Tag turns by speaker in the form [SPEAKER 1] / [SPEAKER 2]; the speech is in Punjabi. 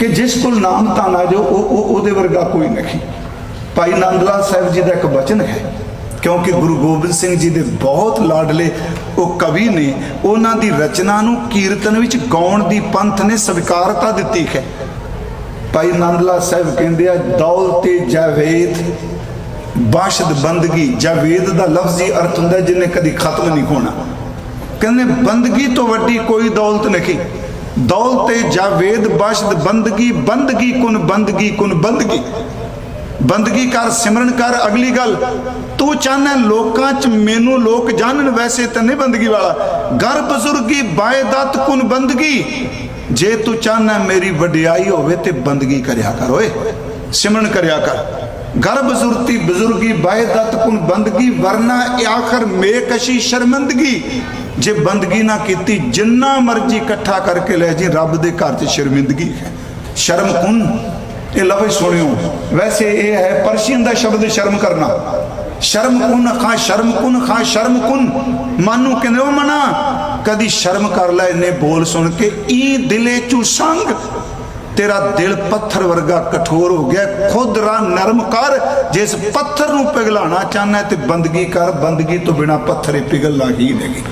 [SPEAKER 1] ਕਿ ਜਿਸ ਕੋਲ ਨਾਮ ਤਾਂ ਨਾ ਜੋ, ਉਹ ਉਹਦੇ ਵਰਗਾ ਕੋਈ ਨਹੀਂ। ਭਾਈ ਨੰਦਲਾਲ ਸਾਹਿਬ ਜੀ ਦਾ ਇੱਕ ਬਚਨ ਹੈ, ਕਿਉਂਕਿ ਗੁਰੂ ਗੋਬਿੰਦ ਸਿੰਘ ਜੀ ਦੇ ਬਹੁਤ ਲਾਡਲੇ ਉਹ ਕਵੀ ਨੇ, ਉਹਨਾਂ ਦੀ ਰਚਨਾ ਨੂੰ ਕੀਰਤਨ ਵਿੱਚ ਗਾਉਣ ਦੀ ਪੰਥ ਨੇ ਸਵੀਕਾਰਤਾ ਦਿੱਤੀ ਹੈ। ਭਾਈ ਨੰਦਲਾ ਸਾਹਿਬ ਕਹਿੰਦੇ ਆ ਦੌਲਤੇ ਜਾਵੇਦ ਬਾਸ਼ਦ ਬੰਦਗੀ। ਜਾਵੇਦ ਦਾ ਲਫ਼ਜ਼ੀ ਅਰਥ ਹੁੰਦਾ ਜਿਹਨੇ ਕਦੀ ਖਤਮ ਨਹੀਂ ਹੋਣਾ। ਕਹਿੰਦੇ, ਬੰਦਗੀ ਤੋਂ ਵੱਡੀ ਕੋਈ ਦੌਲਤ ਨਹੀਂ। ਦੌਲਤੇ ਜਾਵੇਦ ਬਾਸ਼ਦ ਬੰਦਗੀ ਬੰਦਗੀ ਕੁਨ ਬੰਦਗੀ ਕੁਨ ਬੰਦਗੀ। ਬੰਦਗੀ ਕਰ, ਸਿਮਰਨ ਕਰ, ਅਗਲੀ ਗੱਲ, ਤੂੰ ਚਾਹਨਾ ਲੋਕਾਂ 'ਚ ਮੈਨੂੰ ਲੋਕ ਜਾਣਨ, ਵੈਸੇ ਤਾਂ ਨਹੀਂ ਬੰਦਗੀ ਵਾਲਾ। ਘਰ ਬਜ਼ੁਰਗੀ ਬਾਇਦਾਤ ਕੁਨ ਬੰਦਗੀ। ਜੇ ਤੂੰ ਚਾਹਨਾ ਮੇਰੀ ਵਡਿਆਈ ਹੋਵੇ ਤੇ ਬੰਦਗੀ ਕਰਿਆ ਕਰ, ਓਏ। ਸਿਮਰਨ ਕਰਿਆ ਕਰ। ਘਰ ਬਜ਼ੁਰਤੀ ਬਜ਼ੁਰਗੀ ਬਾਇਦਾਤ ਕੁਨ ਬੰਦਗੀ, ਵਰਨਾ ਇਹ ਆਖਰ ਮੇਕਸ਼ੀ ਸ਼ਰਮਿੰਦਗੀ। ਜੇ ਬੰਦਗੀ ਨਾ ਕੀਤੀ, ਜਿੰਨਾ ਮਰਜ਼ੀ ਇਕੱਠਾ ਕਰਕੇ ਲੈ ਜੀ ਰੱਬ ਦੇ ਘਰ 'ਚ ਸ਼ਰਮਿੰਦਗੀ ਹੈ। ਸ਼ਰਮ ਕੁਨ ਇਹ ਲਫ਼ਜ਼ ਸੁਣਿਓ। ਵੈਸੇ ਇਹ ਹੈ ਪਰਸ਼ੀਅਨ ਦਾ ਸ਼ਬਦ ਸ਼ਰਮ ਕਰਨਾ। ਸ਼ਰਮ ਕੁਨ ਖਾ, ਸ਼ਰਮ ਕੁਨ ਖਾ, ਸ਼ਰਮ ਕੁਨ ਮਾਨੂ ਕਹਿੰਦੇ ਉਹ ਮਨਾ? ਕਦੀ ਸ਼ਰਮ ਕਰ ਲੈ ਇਹਨੇ ਬੋਲ ਸੁਣ ਕੇ, ਈ ਦਿਲੇ ਚੂ ਸੰਗ। ਤੇਰਾ ਦਿਲ ਪੱਥਰ ਵਰਗਾ ਕਠੋਰ ਹੋ ਗਿਆ। ਖੁਦ ਰਾ ਨਰਮ ਕਰ, ਜਿਸ ਪੱਥਰ ਨੂੰ ਪਿਘਲਾਣਾ ਚਾਹਨਾ ਤੇ ਬੰਦਗੀ ਕਰ। ਬੰਦਗੀ ਤੋਂ ਬਿਨਾ ਪੱਥਰ ਪਿਘਲ ਪਿਘਲਣਾ ਹੀ ਨਹੀਂ।